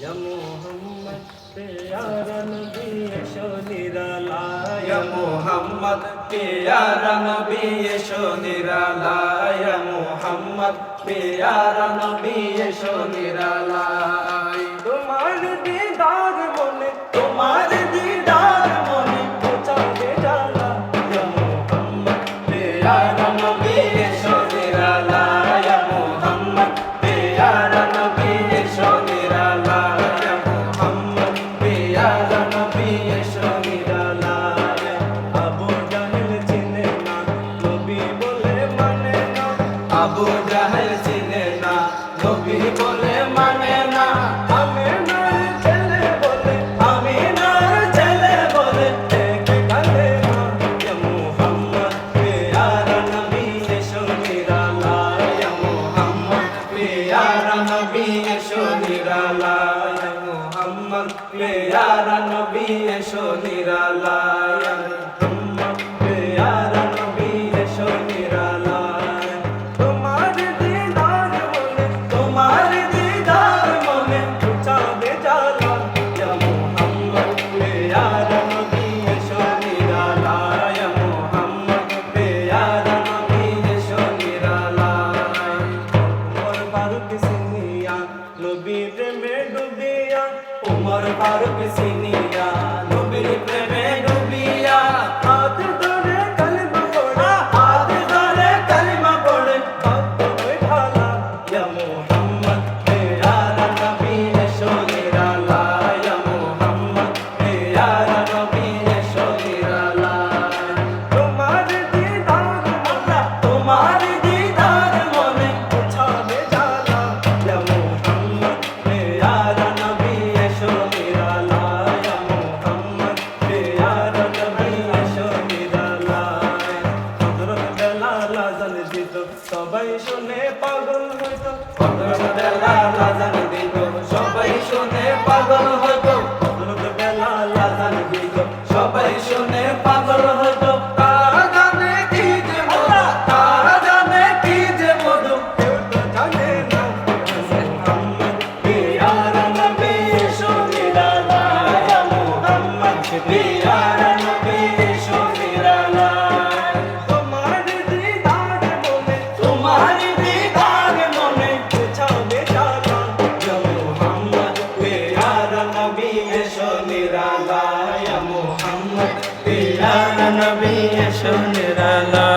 یا محمد پیارا نبی شنیرالا یا محمد پیارا نبی شنیرالا یا محمد پیارا نبی شنیرالا আবু জাহেল চিনে না নবী বলে মানে না আমি নার ছেলে বলে আমি নার ছেলে বলে এক কালে না ইয়া মুহাম্মদ পেয়ারা নবী সঙ্গীরা লা ইয়া মুহাম্মদ পেয়ারা নবী প্লেয়ারা নবী এসো নিরালা उमर फारूक सिनिया দিত সবাই শুনে পাগল হইত। ঘটনা দেলা লাজান দিত সবাই শুনে পাগল রালা মোহাম্মদ পিলার নবী সোনেরালা